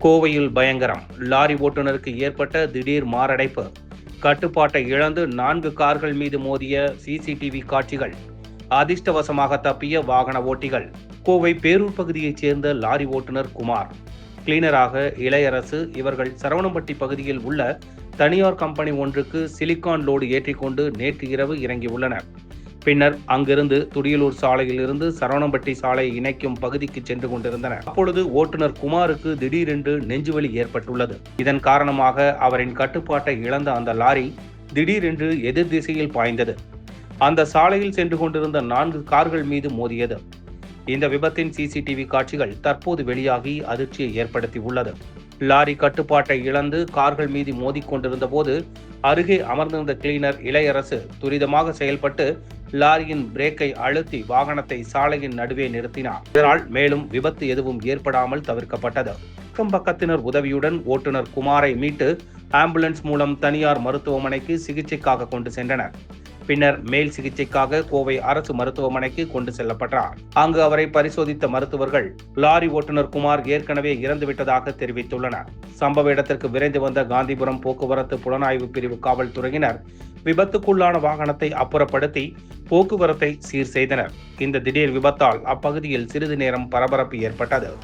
கோவையில் பயங்கரம். லாரி ஓட்டுநருக்கு ஏற்பட்ட திடீர் மாரடைப்பு. கட்டுப்பாட்டை இழந்து நான்கு கார்கள் மீது மோதிய சிசிடிவி காட்சிகள். அதிர்ஷ்டவசமாக தப்பிய வாகன ஓட்டிகள். கோவை பேரூர் பகுதியைச் சேர்ந்த லாரி ஓட்டுநர் குமார். கிளீனராக இளையரசு இவர்கள் சரவணம்பட்டி பகுதியில் உள்ள தனியார் கம்பெனி ஒன்றுக்கு சிலிக்கான் லோடு ஏற்றிக்கொண்டு நேற்று இரவு இறங்கியுள்ளனர். பின்னர் அங்கிருந்து துடியலூர் சாலையில் இருந்து சரவணம்பட்டி சாலை இணைக்கும் பகுதிக்கு சென்று கொண்டிருந்தனர். அப்பொழுது ஓட்டுநர் குமாருக்கு திடீரென்று நெஞ்சுவலி ஏற்பட்டுள்ளது. இதன் காரணமாக அவரின் கட்டுப்பாட்டை இழந்த அந்த லாரி திடீரென்று எதிர் திசையில் பாய்ந்தது. அந்த சாலையில் சென்று கொண்டிருந்த நான்கு கார்கள் மீது மோதியது. இந்த விபத்தின் சிசிடிவி காட்சிகள் தற்போது வெளியாகி அதிர்ச்சியை ஏற்படுத்தியுள்ளது. லாரி கட்டுப்பாட்டை இழந்து கார்கள் மீது மோதிக்கொண்டிருந்த போது அருகே அமர்ந்திருந்த கிளீனர் இளையரசு துரிதமாக செயல்பட்டு லாரியின் பிரேக்கை அழுத்தி வாகனத்தை சாலையின் நடுவே நிறுத்தினார். இதனால் மேலும் விபத்து எதுவும் ஏற்படாமல் தவிர்க்கப்பட்டது. அக்கம் பக்கத்தினர் உதவியுடன் ஓட்டுநர் குமாரை மீட்டு ஆம்புலன்ஸ் மூலம் தனியார் மருத்துவமனைக்கு சிகிச்சைக்காக கொண்டு சென்றனர். பின்னர் மேல் சிகிச்சைக்காக கோவை அரசு மருத்துவமனைக்கு கொண்டு செல்லப்பட்டார். அங்கு அவரை பரிசோதித்த மருத்துவர்கள் லாரி ஓட்டுநர் குமார் ஏற்கனவே இறந்துவிட்டதாக தெரிவித்துள்ளனர். சம்பவ இடத்திற்கு விரைந்து வந்த காந்திபுரம் போக்குவரத்து புலனாய்வு பிரிவு காவல்துறையினர் விபத்துக்குள்ளான வாகனத்தை அப்புறப்படுத்தி போக்குவரத்தை சீர் செய்தனர். இந்த திடீர் விபத்தால் அப்பகுதியில் சிறிது நேரம் பரபரப்பு ஏற்பட்டது.